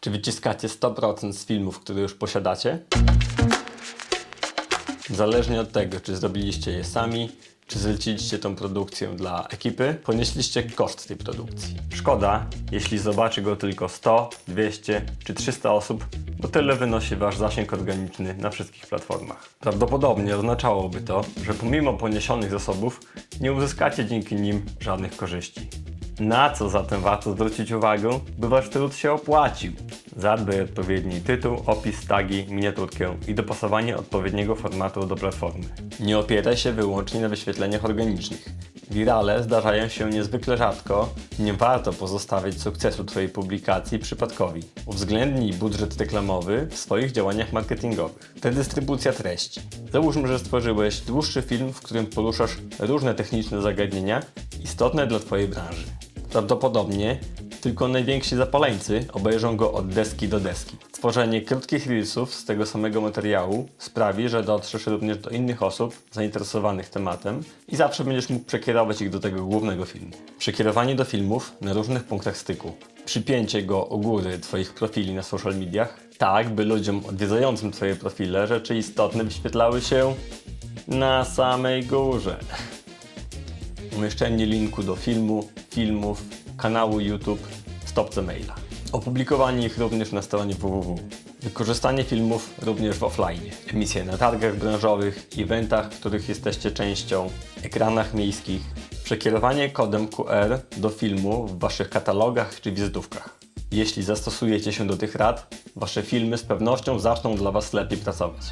Czy wyciskacie 100% z filmów, które już posiadacie? Zależnie od tego, czy zrobiliście je sami, czy zleciliście tą produkcję dla ekipy, ponieśliście koszt tej produkcji. Szkoda, jeśli zobaczy go tylko 100, 200 czy 300 osób, bo tyle wynosi wasz zasięg organiczny na wszystkich platformach. Prawdopodobnie oznaczałoby to, że pomimo poniesionych zasobów, nie uzyskacie dzięki nim żadnych korzyści. Na co zatem warto zwrócić uwagę, by wasz trud się opłacił? Zadbaj o odpowiedni tytuł, opis, tagi, miniaturkę i dopasowanie odpowiedniego formatu do platformy. Nie opieraj się wyłącznie na wyświetleniach organicznych. Wirale zdarzają się niezwykle rzadko nie warto pozostawiać sukcesu Twojej publikacji przypadkowi. Uwzględnij budżet reklamowy w swoich działaniach marketingowych. Redystrybucja treści. Załóżmy, że stworzyłeś dłuższy film, w którym poruszasz różne techniczne zagadnienia istotne dla Twojej branży. Prawdopodobnie tylko najwięksi zapaleńcy obejrzą go od deski do deski. Tworzenie krótkich reelsów z tego samego materiału sprawi, że dotrzesz również do innych osób zainteresowanych tematem i zawsze będziesz mógł przekierować ich do tego głównego filmu. Przekierowanie do filmów na różnych punktach styku. Przypięcie go u góry Twoich profili na social mediach, tak by ludziom odwiedzającym Twoje profile rzeczy istotne wyświetlały się na samej górze umieszczenie linku do filmu, filmów, kanału YouTube, stopce maila. Opublikowanie ich również na stronie www. Wykorzystanie filmów również w offline. Emisje na targach branżowych, eventach, których jesteście częścią, ekranach miejskich. Przekierowanie kodem QR do filmu w Waszych katalogach czy wizytówkach. Jeśli zastosujecie się do tych rad, Wasze filmy z pewnością zaczną dla Was lepiej pracować.